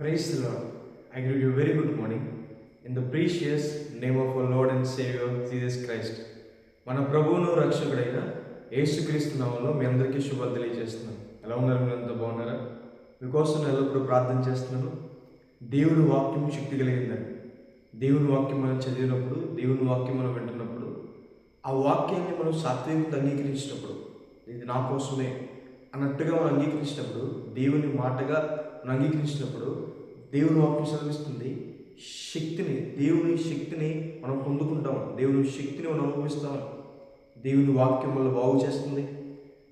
Praise the Lord. I give you a very good morning. In the precious name of our Lord Christ మన ప్రభువును రక్షకుడైన యేసుక్రీస్తు నామంలో మీ అందరికీ శుభాలు తెలియజేస్తున్నాను ఎలా ఉన్నారు మీరు? అంతా బాగున్నారా? మీకోసం నేను ఎల్లప్పుడూ ప్రార్థన చేస్తున్నాను. దేవుని వాక్యం శక్తి కలిగిందని. దేవుని వాక్యం మనం చదివినప్పుడు దేవుని వాక్యం మనం వింటున్నప్పుడు ఆ వాక్యాన్ని మనం సాత్వికంగా అంగీకరించినప్పుడు ఇది నా కోసమే అన్నట్టుగా మనం అంగీకరించినప్పుడు దేవుని మాటగా అంగీకరించినప్పుడు దేవుని వాక్యం చదివిస్తుంది శక్తిని దేవుని శక్తిని మనం పొందుకుంటాం. దేవుని శక్తిని మనం అనుభవిస్తాం. దేవుని వాక్యం వల్ల బాగు చేస్తుంది.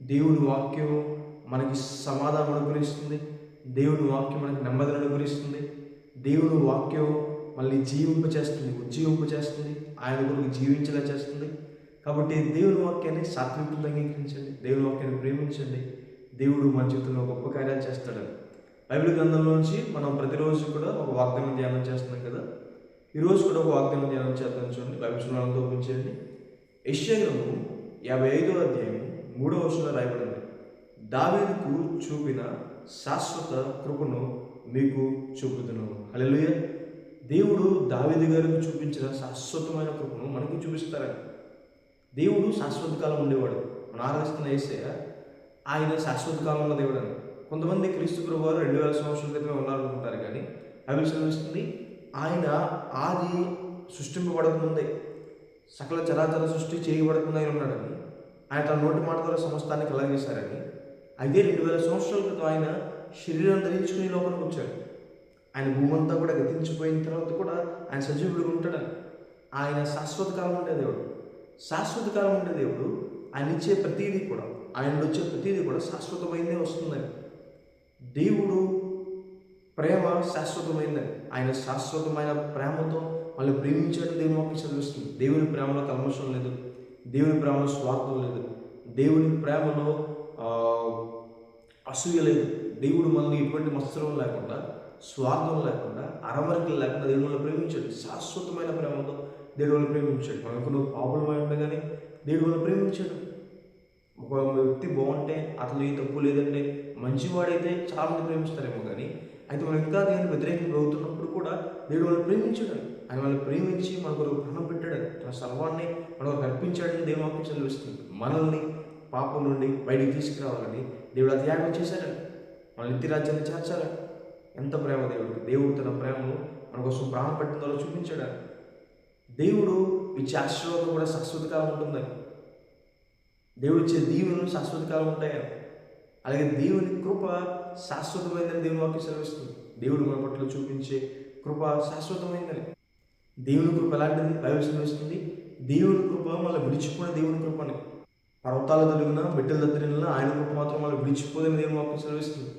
దేవుని వాక్యం మనకి సమాధానం అనుగ్రహిస్తుంది. దేవుని వాక్యం మనకి నెమ్మదిని అనుగ్రహిస్తుంది. దేవుని వాక్యం మళ్ళీ జీవింప చేస్తుంది ఉజ్జీవింప చేస్తుంది. ఆయన కొరకు జీవించేలా చేస్తుంది. కాబట్టి దేవుని వాక్యాన్ని సాత్వికంగా అంగీకరించండి. దేవుని వాక్యాన్ని ప్రేమించండి. దేవుడు మన జీవితంలో గొప్ప కార్యాలు చేస్తాడని. బైబిల్ గ్రంథంలోంచి మనం ప్రతిరోజు కూడా ఒక వాగ్దానం ధ్యానం చేస్తున్నాం కదా. ఈరోజు కూడా ఒక వాగ్దానం ధ్యానం చేద్దాం చూడండి. బైబిల్ సున్నాలతో ఉంచండి యశ్యగ్రము యాభై ఐదో అధ్యాయం మూడవ వర్షంలో రాయబడింది. దావీదుకు చూపిన శాశ్వత కృపను మీకు చూపుతును అలెలుయ దేవుడు దావేది గారికి చూపించిన శాశ్వతమైన కృపను మనకి చూపిస్తారని దేవుడు శాశ్వత కాలం ఉండేవాడు. మన ఆరాధిస్తున్న ఏసయ్య ఆయన శాశ్వత కాలంలో దేవుడు అని కొంతమంది క్రీస్తు ప్రభు వారు రెండు వేల సంవత్సరాల క్రితమే ఉన్నారనుకుంటారు కానీ బైబిల్ చదివిస్తుంది ఆయన ఆది సృష్టింపబడకముందే సకల చరాచర సృష్టి చేయబడకుండా ఆయన ఉన్నాడని ఆయన తన నోటి మాట ద్వారా సమస్తాన్ని కలగేశారని అదే రెండు వేల సంవత్సరాల క్రితం ఆయన శరీరం ధరించుకుని లోపలికి వచ్చాడు. ఆయన భూమంతా కూడా గతించిపోయిన తర్వాత కూడా ఆయన సజీవుడిగా ఉంటాడని. ఆయన శాశ్వత కాలం ఉండే దేవుడు. శాశ్వత కాలం ఉండే దేవుడు ఆయన ఇచ్చే ప్రతీది కూడా ఆయన వచ్చే ప్రతీది కూడా శాశ్వతమైందే వస్తుందని. దేవుడు ప్రేమ శాశ్వతమైనది ఆయన శాశ్వతమైన ప్రేమతో మళ్ళీ ప్రేమించడం దేవుని వాక్యం చదివిస్తుంది. దేవుని ప్రేమలో కల్మషం లేదు. దేవుని ప్రేమలో స్వార్థం లేదు. దేవుని ప్రేమలో అసూయ లేదు. దేవుడు మనల్ని ఎటువంటి మత్సరం లేకుండా స్వార్థం లేకుండా అరవరికి లేకుండా దేవుని వల్ల ప్రేమించాడు. శాశ్వతమైన ప్రేమతో దేవుడి వల్ల ప్రేమించాడు. మనకు నువ్వు పాపులమై ఉండగానే దేవుడి వల్ల ప్రేమించాడు. ఒక వ్యక్తి బాగుంటే అతను ఈ తప్పు లేదంటే మంచివాడైతే చాలా మంది ప్రేమిస్తారేమో కానీ అయితే మనం ఇంకా దేవుని వ్యతిరేకంగా అవుతున్నప్పుడు కూడా దేవుడు వాళ్ళని ప్రేమించాడు. ఆయన వాళ్ళని ప్రేమించి మన కొరకు ప్రాణం పెట్టాడు. తన సర్వాన్ని మనకు కల్పించాడని దేవుని వాక్యం చదివిస్తుంది మనల్ని పాపం నుండి బయటికి తీసుకురావాలని దేవుడు ఆ త్యాగం చేశాడు. మన నిత్య రాజ్యాన్ని చేర్చాలని ఎంత ప్రేమ దేవుడికి. దేవుడు తన ప్రేమను మన కోసం ప్రాణం పెట్టిన ద్వారా చూపించాడు. దేవుడు ఇచ్చే ఆశీర్వాదం కూడా శాశ్వతకాలం ఉంటుందని దేవుడిచ్చే దీవులు దీవెనలు శాశ్వత కాలం ఉంటాయని అలాగే దేవుని కృప శాశ్వతమైనది దేవుని వాక్యం సెలవిస్తుంది. దేవుడు మన పట్ల చూపించే కృప శాశ్వతమైనది దేవుని కృప ఎలాంటిది? బైబిల్ సెలవిస్తుంది. దేవుని కృప మళ్ళీ విడిచిపోయిన దేవుని కృపని. పర్వతాల తొలగిన బిడ్డల దగ్గర ఆయన కృప మాత్రం మళ్ళీ విడిచిపోదని దేవుని వాక్యం సెలవిస్తుంది.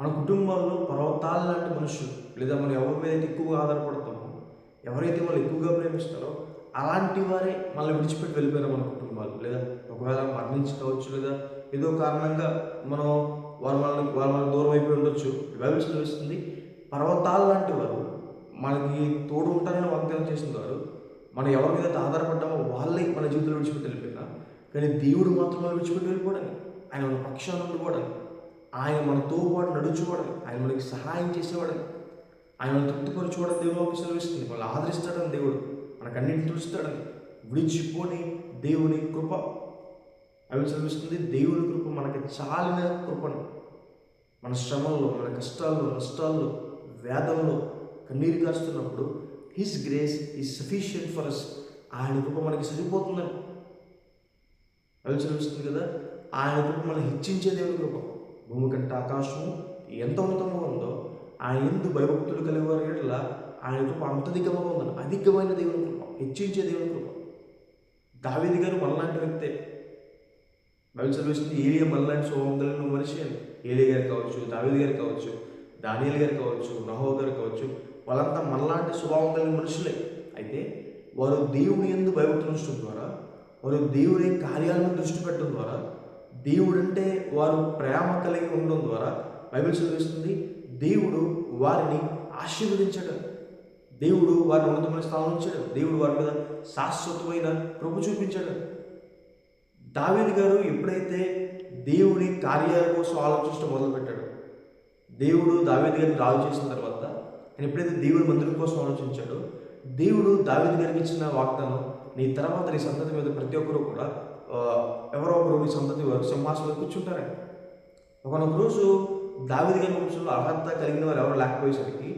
మన కుటుంబాల్లో పర్వతాల లాంటి మనుషులు లేదా మనం ఎవరి మీద అయితే ఎక్కువగా ఆధారపడతామో ఎవరైతే వాళ్ళు ఎక్కువగా ప్రేమిస్తారో అలాంటి వారే మళ్ళీ విడిచిపెట్టి వెళ్ళిపోయారు మన కుటుంబాలు లేదా ఒకవేళ మరణించుకోవచ్చు లేదా ఏదో కారణంగా మనం వారు మనల్ని వారు మనకు దూరం అయిపోయి ఉండొచ్చు. బైబిల్ చదివిస్తుంది పర్వతాలు లాంటి వారు మనకి తోడు ఉంటారని వాగ్దానం చేసిన వారు మనం ఎవరి మీద ఆధారపడ్డామో వాళ్ళే మన జీవితంలో విడిచిపెట్టి వెళ్ళిపోయినా కానీ దేవుడు మాత్రం మనం విడిచిపెట్టి వెళ్ళిపోవడానికి ఆయన మన పక్షాన్ని ఉండిపోవడానికి ఆయన మనతో పాటు నడుచుకోవడం ఆయన మనకి సహాయం చేసేవాడని ఆయన మనం తృప్తిపరచుకోవడం దేవుడు సెలవిస్తుంది. వాళ్ళు ఆదరిస్తాడని దేవుడు. మనకు చూస్తాడు. విడిచిపోని దేవుని కృప. అవి చదివిస్తుంది దేవుని కృప మనకి చాలిన కృపను. మన శ్రమల్లో మన కష్టాల్లో నష్టాల్లో వేదంలో కన్నీరు కాస్తున్నప్పుడు his grace is sufficient for us ఆయన కృప మనకి సరిపోతుందని. అవి చదివిస్తుంది కదా ఆయన కృప మనం హెచ్చించే దేవుని కృప. భూమి కంటే ఆకాశము ఎంత ఉన్నతంగా ఉందో ఆయన ఎందు భయభక్తులు కలిగి వారి ఆయన కృప అంత అధికంగా ఉందని అధికమైన దేవుని కృప హెచ్చించే దేవుని కృప. దావేది గారు మనలాంటి వ్యక్తే. బైబిల్ చదివిస్తుంది ఏలియా మనలాంటి స్వభావం మనిషి అని ఏలియా గారు కావచ్చు దావేది గారు కావచ్చు దానియల్ గారు కావచ్చు నహో గారు కావచ్చు వాళ్ళంతా మనలాంటి స్వభావం కలిగిన మనుషులే. అయితే వారు దేవుని ఎందు భయభక్తులు ఉంచడం ద్వారా వారు దేవుని కార్యాలను దృష్టి పెట్టడం ద్వారా దేవుడంటే వారు ప్రేమ కలిగి ఉండడం ద్వారా బైబిల్ చదివిస్తుంది దేవుడు వారిని ఆశీర్వదించడం. దేవుడు వారిని ఉన్నతమైన స్థానం ఉంచాడు. దేవుడు వారి మీద శాశ్వతమైన ప్రభు చూపించాడు. దావేది గారు ఎప్పుడైతే దేవుడి కార్యాల కోసం ఆలోచించడం మొదలుపెట్టాడు దేవుడు దావేది గారిని రాజు చేసిన తర్వాత ఆయన ఎప్పుడైతే దేవుడి మందిరం కోసం ఆలోచించాడో దేవుడు దావేది గారికి ఇచ్చిన వాగ్దానం నీ తర్వాత నీ సంతతి మీద ప్రతి ఒక్కరు కూడా ఎవరో ఒకరు నీ సంతతి వారు సింహాసనం కూర్చుంటారని ఒకనొక రోజు దావేది గారి వంశంలో అర్హత కలిగిన వారు ఎవరు లేకపోయేసరికి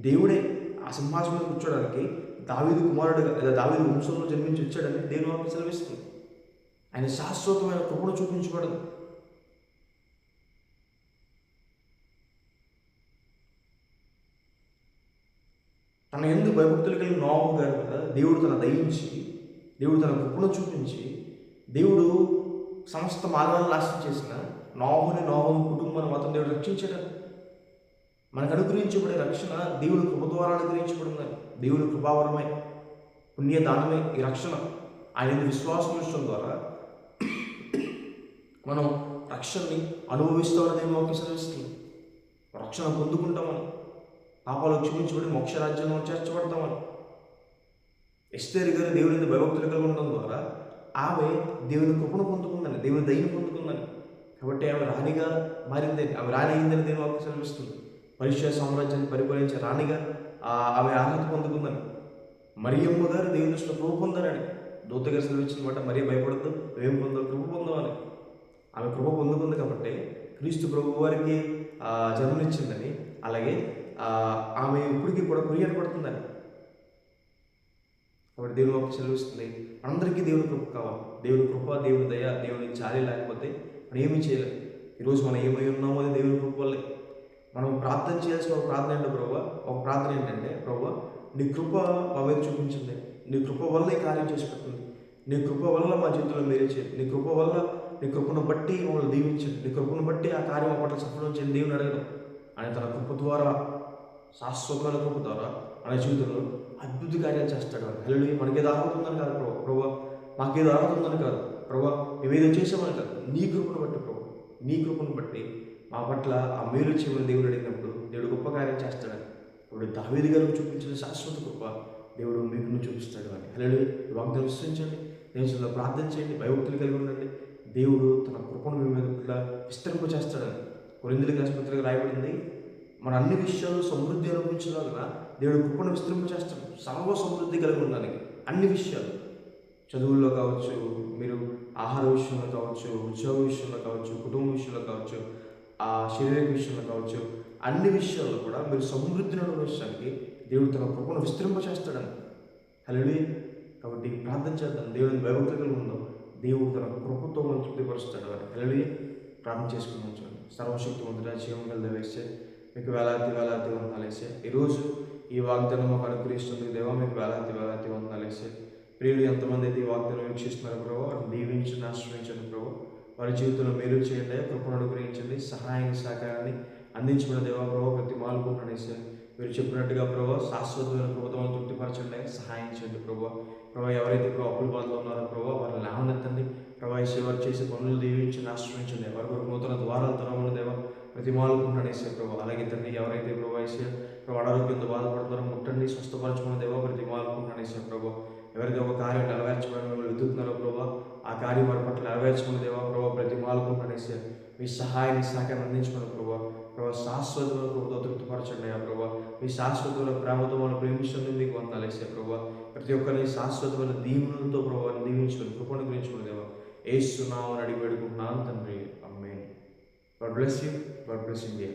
దేవుడే ఆ సింహాసనం కూర్చోడానికి దావీదు కుమారుడుగా లేదా దావీదు వంశంలో జన్మించి వచ్చాడని దేవుని వాక్యం సెలవిస్తుంది. ఆయన శాశ్వతమైన కృపను చూపించబడదు. తన ఎందు భయభక్తులు కలిగిన నోము గారు కదా దేవుడు తన దయించి దేవుడు తన కృపను చూపించి దేవుడు సమస్త మార్గాలను నాశనం చేసిన నోముని నోము కుటుంబాన్ని మాత్రం దేవుడు రక్షించాడు మనకు అనుగ్రహించబడే రక్షణ దేవుని కృప ద్వారా అనుగ్రహించబడిందని దేవుని కృపావరమే పుణ్య దానమే ఈ రక్షణ. ఆయన విశ్వాసం ఉంచడం ద్వారా మనం రక్షణని అనుభవిస్తూ దేవుని వాక్యం సెలవిస్తుంది. రక్షణ పొందుకుంటామని పాపాలు క్షమించబడి మోక్షరాజ్యంలో చేర్చబడతామని. ఎస్తేరి గారు దేవుని భయభక్తులు కలిగి ఉండడం ద్వారా ఆమె దేవుని కృపను పొందుకుందని దేవుని దయ్యం పొందుకుందని. కాబట్టి ఆమె రాణిగా మారిందని ఆమె రాణి అయిందని దేవుని వాక్యం సెలవిస్తుంది. పరిచయ సామ్రాజ్యాన్ని పరిపాలించే రాణిగా ఆమె అర్హత పొందుకుందని. మరియమ్మ గారు దేవుని దృష్టిలో కృప పొందారని. దూతగారు సెలవిచ్చిన మాట మరీ భయపడద్దు ఏం పొందో కృప పొందామని. ఆమె కృప పొందుకుంది కాబట్టి క్రీస్తు ప్రభు వారికి జన్మనిచ్చిందని అలాగే ఆమె ఇప్పటికీ కూడా కొనియాడబడుతుందని కాబట్టి దేవుని వాక్యం సెలవిస్తుంది. అందరికీ దేవుని కృప కావాలి. దేవుని కృప దేవుని దయ దేవుని చాలి లేకపోతే మనం ఏమీ చేయలేము ఈరోజు మనం ఏమై ఉన్నామో అది దేవుని కృప వల్లే. మనం ప్రార్థన చేయాల్సిన ఒక ప్రార్థన ఏంటో ప్రభు? ఒక ప్రార్థన ఏంటంటే ప్రభు నీ కృప మా మీద చూపించింది నీ కృప వల్ల ఈ కార్యం చేసి పెట్టింది నీ కృప వల్ల మా జీవితంలో మీరే చేయండి. నీ కృప వల్ల నీ కృపను బట్టి మమ్మల్ని దీవించండి. నీ కృపను బట్టి ఆ కార్యం మా పట్ల సఫలం చేయండి. దేవుని అడగడం. ఆయన తన కృప ద్వారా శాశ్వతమైన కృప ద్వారా అనే జీవితంలో అద్భుత కార్యాలు చేస్తాడు. హెల్లు హల్లు మనకేదో అర్హత ఉందని కాదు ప్రభు. ప్రభా మాకేదో అర్హత ఉందని కాదు. ప్రభా మేమేదో చేసామని కాదు. నీ కృపను బట్టి ప్రభు. నీ కృపను బట్టి మా పట్ల ఆ మేలు చేయమని దేవుడు అడిగినప్పుడు దేవుడు గొప్ప కార్యం చేస్తాడని. ఇప్పుడు దావేది గారు చూపించిన శాశ్వత గొప్ప దేవుడు మీకు చూపిస్తాడు అని. హలో వాగ్దానం విశ్వించండి దేవుని ప్రార్థన చేయండి. భయభక్తులు కలిగి ఉండండి. దేవుడు తన కృపను మీ మీద ఇట్లా విస్తరింప చేస్తాడని. కొరిందులకి ఆసుపత్రికి రాయబడింది మన అన్ని విషయాలు సమృద్ధి అనుభవించలాగా దేవుడు కృపను విస్తరింప చేస్తాడు. సర్వ సమృద్ధి కలిగి ఉండడానికి అన్ని విషయాలు. చదువుల్లో కావచ్చు మీరు ఆహార విషయంలో కావచ్చు ఉద్యోగ విషయంలో కావచ్చు కుటుంబ విషయంలో కావచ్చు ఆ శారీరక విషయంలో కావచ్చు అన్ని విషయాల్లో కూడా మీరు సమృద్ధిని అనుభవించడానికి దేవుడు తన కృపను విస్తరింప చేస్తాడని కాబట్టి ప్రార్థన చేద్దాం. దేవుని భయభక్తులు కలిగి ఉందాం దేవుడు తన కృపతో మనం తృప్తిపరుస్తాడు అని. హలోడి ప్రార్థన చేసుకున్నాం సర్వశక్తి సర్వశక్తివంతుడా జీవం గల వేస్తే మీకు వేలాది వేలాది వందనాలు ఈరోజు ఈ వాగ్దానం మాకు అనుగ్రహిస్తుంది దేవా మీకు వేలాది వేలాది వందనాలు ప్రియుడు ఎంతమంది అయితే ఈ వాగ్దానం వీక్షిస్తున్నారు ప్రభు వారిని దీవించి ఆశ్రయించండి ప్రభు. వారి జీవితంలో మేలు చేయండి కృపను అనుగ్రహించండి సహాయం సహకారాన్ని అందించబడిన దేవా ప్రభావ ప్రతి మాల్గొండనేసి మీరు చెప్పినట్టుగా ప్రభావ శాశ్వతమైన ప్రభుత్వం తృప్తిపరచండి సహాయం చేయండి ప్రభావ ప్రభావ ఎవరైతే ఇప్పుడు అప్పుల బాధలో ఉన్నారో ప్రభావ వారిని లేవనెత్తండి. ప్రభావ వారు చేసే పనులు దీవించండి ఆశ్రయించండి. వారి కొరకు నూతన ద్వారాలు తరమని దేవా ప్రతి మాలుకుంటాను వేసే ప్రభావ అలాగే తండ్రి ఎవరైతే ప్రభావ వేసే ప్రభావ అనారోగ్యంతో బాధపడుతున్నారో ముట్టండి స్వస్థపరచుకున్న దేవా ప్రతి మాలుకుంటాను వేసే ప్రభావ ఎవరైతే ఒక కార్యం నెరవేర్చమని మిమ్మల్ని వెతుకుతున్నారో ప్రభావ ఆ కార్యం వారి పట్ల నెరవేర్చమని దేవా ప్రభావ ప్రతి మాల్గొండనేసి మీ సహాయాన్ని సహకారం అందించమని ప్రభావ ప్రభావ శాశ్వతమైన ప్రభుత్వం తృప్తిపరచండి ఆ ప్రభావ మీ శాశ్వతమైన ప్రేమతో మనం ప్రేమించండి మీకు వందాలేసే ప్రభావ ప్రతి ఒక్కరిని శాశ్వతమైన దీవులతో ప్రభావ దీవించుకొని కృపను గురించుకుని దేవా. ఏస్తున్నామని అడిగి పెడుకుంటున్నాను తండ్రి. అమ్మే God bless you. God bless India